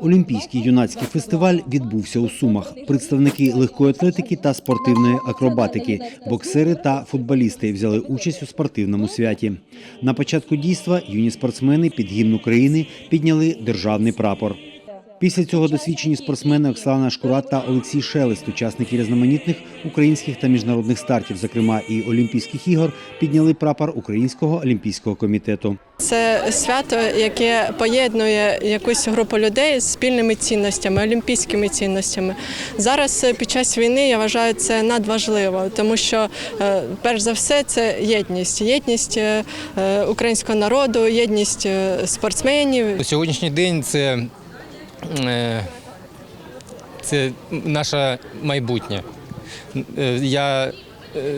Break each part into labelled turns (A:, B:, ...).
A: Олімпійський юнацький фестиваль відбувся у Сумах. Представники легкої атлетики та спортивної акробатики, боксери та футболісти взяли участь у спортивному святі. На початку дійства юні спортсмени під гімн України підняли державний прапор. Після цього досвідчені спортсмени Оксана Шкурат та Олексій Шелест, учасники різноманітних українських та міжнародних стартів, зокрема і Олімпійських ігор, підняли прапор Українського олімпійського комітету.
B: Це свято, яке поєднує якусь групу людей з спільними цінностями, олімпійськими цінностями. Зараз е, під час війни я вважаю це надважливо, тому що е, перш за все це єдність, єдність е, українського народу, єдність спортсменів.
C: Сьогоднішній день це, це наше майбутнє. Е, Я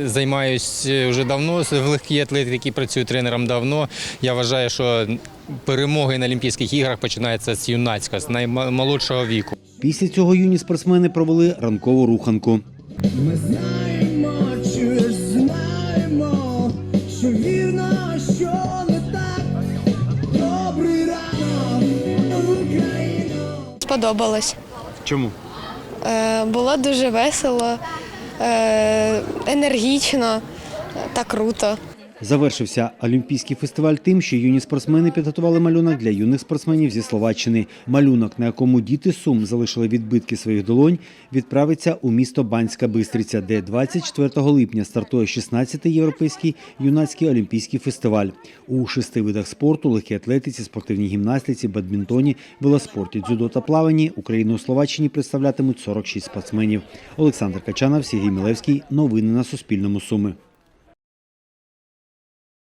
C: займаюся вже давно в легкій атлетиці, працюю тренером давно. Я вважаю, що перемоги на Олімпійських іграх починаються з юнацька, з наймолодшого віку.
A: Після цього юні спортсмени провели ранкову руханку.
D: Ми знаємо, чуєш, знаємо, що вірно,
E: Сподобалось.
A: Чому?
E: Е, було дуже весело, е, енергічно та круто.
A: Завершився олімпійський фестиваль тим, що юні спортсмени підготували малюнок для юних спортсменів зі Словаччини. Малюнок, на якому діти Сум залишили відбитки своїх долонь, відправиться у місто Банська Бистриця, де 24 липня стартує 16-й європейський юнацький олімпійський фестиваль. У шести видах спорту легкій атлетиці, спортивній гімнастиці, бадмінтоні, велоспорті, дзюдо та плаванні Україну у Словаччині представлятимуть 46 спортсменів. Олександр Качанов, Сергій Мілевський. Новини на Суспільному. Суми.